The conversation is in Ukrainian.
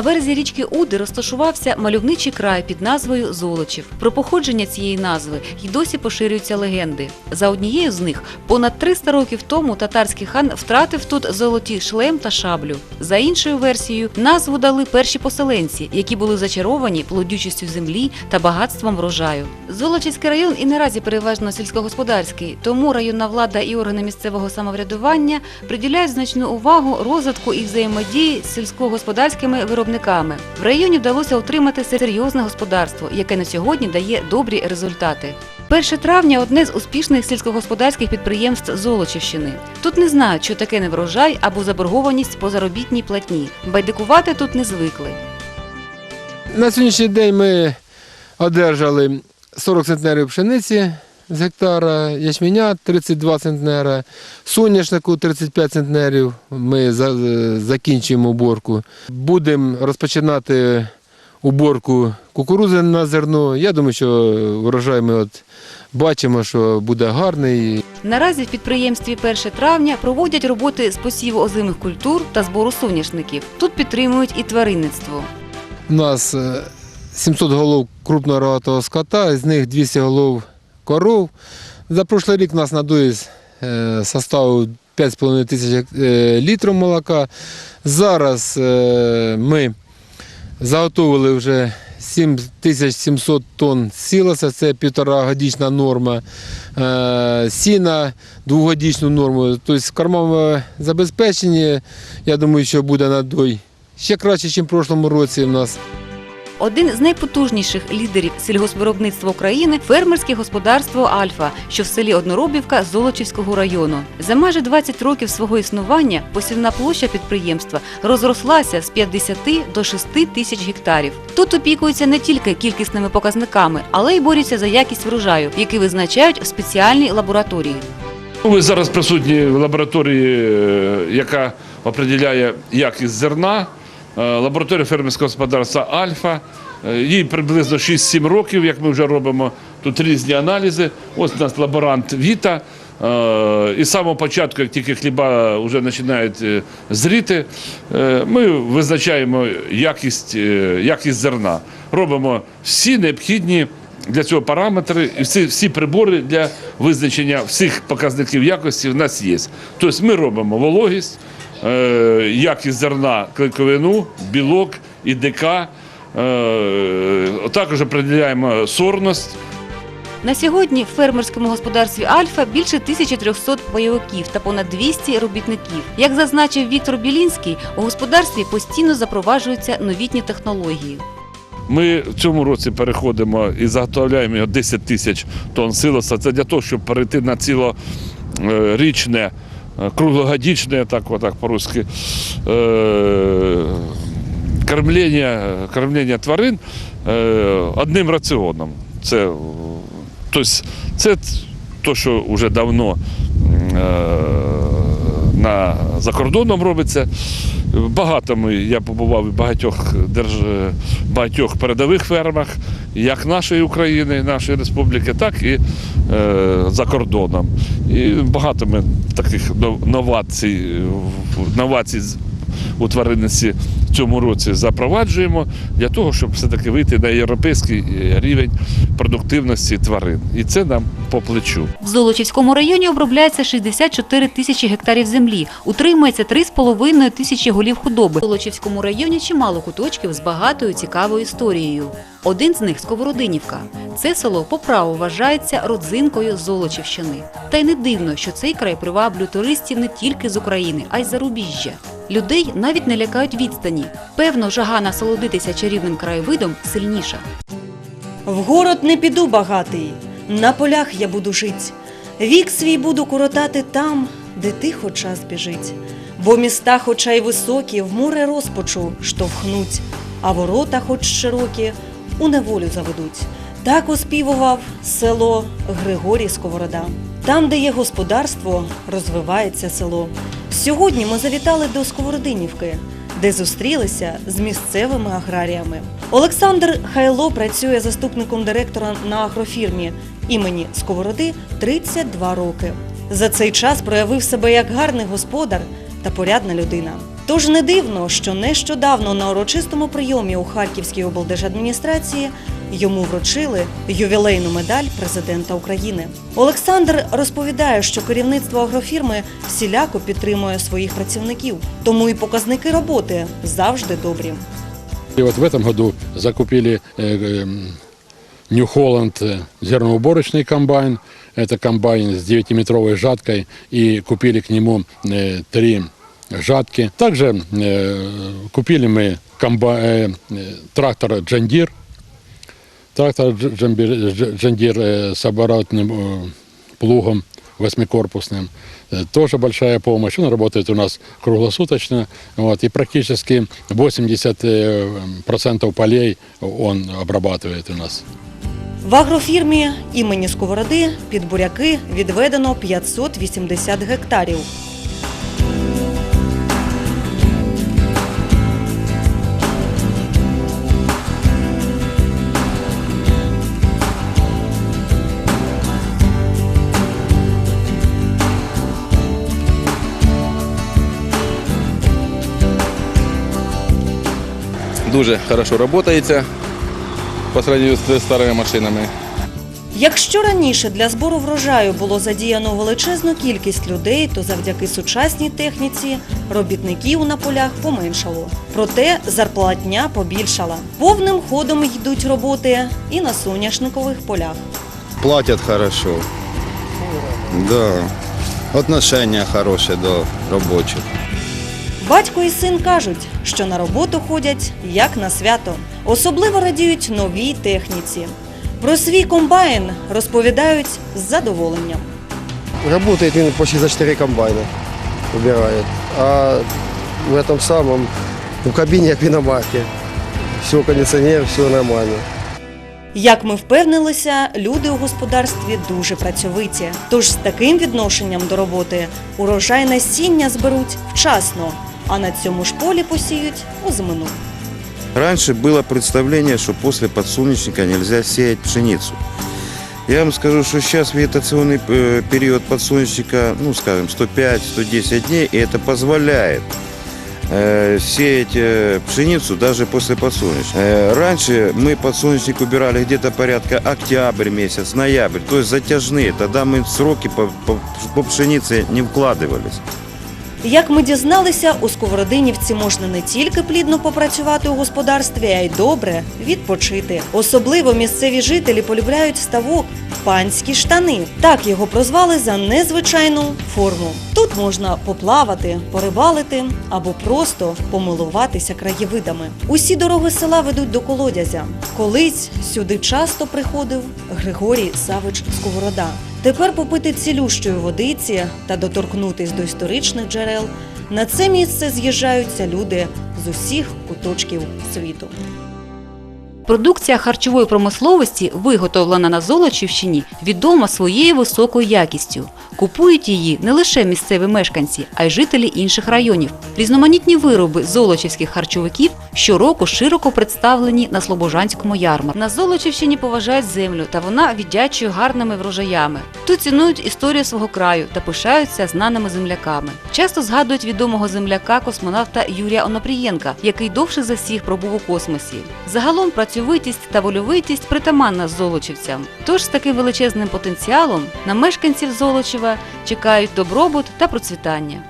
На березі річки Уди розташувався мальовничий край під назвою Золочів. Про походження цієї назви й досі поширюються легенди. За однією з них, понад 300 років тому татарський хан втратив тут золоті шлем та шаблю. За іншою версією, назву дали перші поселенці, які були зачаровані плодючістю землі та багатством врожаю. Золочівський район і наразі переважно сільськогосподарський, тому районна влада і органи місцевого самоврядування приділяють значну увагу розвитку і взаємодії з сільськогосподарськими виробниками. В районі вдалося отримати серйозне господарство, яке на сьогодні дає добрі результати. 1 травня одне з успішних сільськогосподарських підприємств Золочівщини. Тут не знають, що таке неврожай або заборгованість по заробітній платні. Байдикувати тут не звикли. На сьогоднішній день ми одержали 40 центнерів пшениці з гектара, ячменя 32 центнера, соняшнику 35 центнерів. Ми закінчуємо уборку. Будемо розпочинати уборку кукурузи на зерно. Я думаю, що врожай ми от бачимо, що буде гарний. Наразі в підприємстві 1 травня проводять роботи з посіву озимих культур та збору соняшників. Тут підтримують і тваринництво. У нас е, 700 голов крупного рогатого скота, з них 200 голов коров. За прошлий рік нас надуїзд е, составив 5,5 тисяч е, літрів молока. Зараз е, ми заготовили вже 7700 тонн сілоса, це півторагодічна норма. Сіна двогодічну норму. Тобто в кормовому забезпеченні, я думаю, що буде надой ще краще, ніж в прошлому році у нас. Один з найпотужніших лідерів сільгоспвиробництва України фермерське господарство Альфа, що в селі Одноробівка Золочівського району. За майже 20 років свого існування посівна площа підприємства розрослася з 50 до 6 тисяч гектарів. Тут опікуються не тільки кількісними показниками, але й борються за якість врожаю, які визначають в спеціальній лабораторії. Ну, Ви зараз присутні в лабораторії, е, яка определяє якість зерна. Е, Лабораторія фермерського господарства Альфа. Е, Їй приблизно 6-7 років, як ми вже робимо тут різні аналізи. Ось у нас лаборант Віта. Е, І з самого початку, як тільки хліба вже починають зріти, ми визначаємо якість, якість зерна. Робимо всі необхідні для цього параметри і всі, всі прибори для визначення всіх показників якості в нас є. Тобто ми робимо вологість, якість зерна, клейковину, білок, ІДК, е, також определяємо сорність. На сьогодні в фермерському господарстві Альфа більше 1300 пайовиків та понад 200 робітників. Як зазначив Віктор Білінський, у господарстві постійно запроваджуються новітні технології. Ми в цьому році переходимо і заготовляємо його 10 тисяч тонн силоса. Це для того, щоб перейти на цілорічне, е, вот так, по-русски, е, кормлення, тварин е, одним раціоном. Це, то, тобто, це те, що вже давно на, за кордоном робиться. Багато ми, я побував в багатьох держ, багатьох передових фермах, як нашої України, нашої республіки, так і е, за кордоном. І багато ми таких новацій, новацій у тваринниці цьому році запроваджуємо для того, щоб все-таки вийти на європейський е, рівень продуктивності тварин. І це нам по плечу. В Золочівському районі обробляється 64 тисячі гектарів землі, утримується 3,5 тисячі голів худоби. В Золочівському районі чимало куточків з багатою цікавою історією. Один з них Сковородинівка. Це село по праву вважається родзинкою Золочівщини. Та й не дивно, що цей край приваблює туристів не тільки з України, а й зарубіжжя. Людей навіть не лякають відстані. Певно, жага насолодитися чарівним краєвидом сильніша. В город не піду багатий, на полях я буду жить. Вік свій буду коротати там, де тихо час біжить. Бо міста, хоча й високі, в море розпочу штовхнуть, а ворота, хоч широкі, у неволю заведуть. Так оспівував село Григорій Сковорода. Там, де є господарство, розвивається село. Сьогодні ми завітали до Сковородинівки, де зустрілися з місцевими аграріями. Олександр Хайло працює заступником директора на агрофірмі імені Сковороди 32 роки. За цей час проявив себе як гарний господар та порядна людина. Тож не дивно, що нещодавно на урочистому прийомі у Харківській облдержадміністрації йому вручили ювілейну медаль президента України. Олександр розповідає, що керівництво агрофірми всіляко підтримує своїх працівників, тому і показники роботи завжди добрі. И вот в этом году закупили э, э, New Holland э, зерноуборочный комбайн. Это комбайн с 9-метровой жаткой. И купили к нему э, три жатки. Также э, купили мы комба- э, э, трактор Джандир. Трактор Дж- Джамбир- Дж- Джандир э, с оборотным э, плугом восьмикорпусным. Э, Тоже большая помощь. Он работает у нас круглосуточно. Вот, и практически 80% полей он обрабатывает у нас. В агрофірмі імені Сковороди під буряки відведено 580 гектарів. Дуже хорошо работається по сравнению з старими машинами. Якщо раніше для збору врожаю було задіяно величезну кількість людей, то завдяки сучасній техніці робітників на полях поменшало. Проте зарплатня побільшала. Повним ходом йдуть роботи і на соняшникових полях. Платят хорошо. Да. Отношения хорошие до рабочих. Батько і син кажуть, що на роботу ходять як на свято. Особливо радіють новій техніці. Про свій комбайн розповідають з задоволенням. Работает он почти за 4 комбайна. Убирает. А в этом самом, в кабине как в иномарке. Все, кондиционер, все нормально. Як ми впевнилися, люди у господарстві дуже працьовиті. Тож з таким відношенням до роботи урожай насіння зберуть вчасно, а на цьому ж полі посіють озимину. Раньше было представление, что после подсолнечника нельзя сеять пшеницу. Я вам скажу, что сейчас вегетационный э, период подсолнечника, ну, скажем, 105-110 дней, и это позволяет э, сеять э, пшеницу даже после подсолнечника. Э, раньше мы подсолнечник убирали где-то порядка октябрь месяц, ноябрь, то есть затяжные. Тогда мы сроки по, по, по пшенице не вкладывались. Як ми дізналися, у Сковородинівці можна не тільки плідно попрацювати у господарстві, а й добре відпочити. Особливо місцеві жителі полюбляють ставок панські штани. Так його прозвали за незвичайну форму. Тут можна поплавати, порибалити або просто помилуватися краєвидами. Усі дороги села ведуть до колодязя. Колись сюди часто приходив Григорій Савич Сковорода. Тепер попити цілющої водиці та доторкнутись до історичних джерел на це місце з'їжджаються люди з усіх куточків світу. Продукція харчової промисловості, виготовлена на Золочівщині, відома своєю високою якістю. Купують її не лише місцеві мешканці, а й жителі інших районів. Різноманітні вироби золочівських харчовиків щороку широко представлені на Слобожанському ярмарку. На Золочівщині поважають землю, та вона віддячує гарними врожаями. Тут цінують історію свого краю та пишаються знаними земляками. Часто згадують відомого земляка космонавта Юрія Онопрієнка, який довше за всіх пробув у космосі. Загалом працьовитість та вольовитість притаманна золочівцям. Тож з таким величезним потенціалом на мешканців Золочева чекають добробут та процвітання.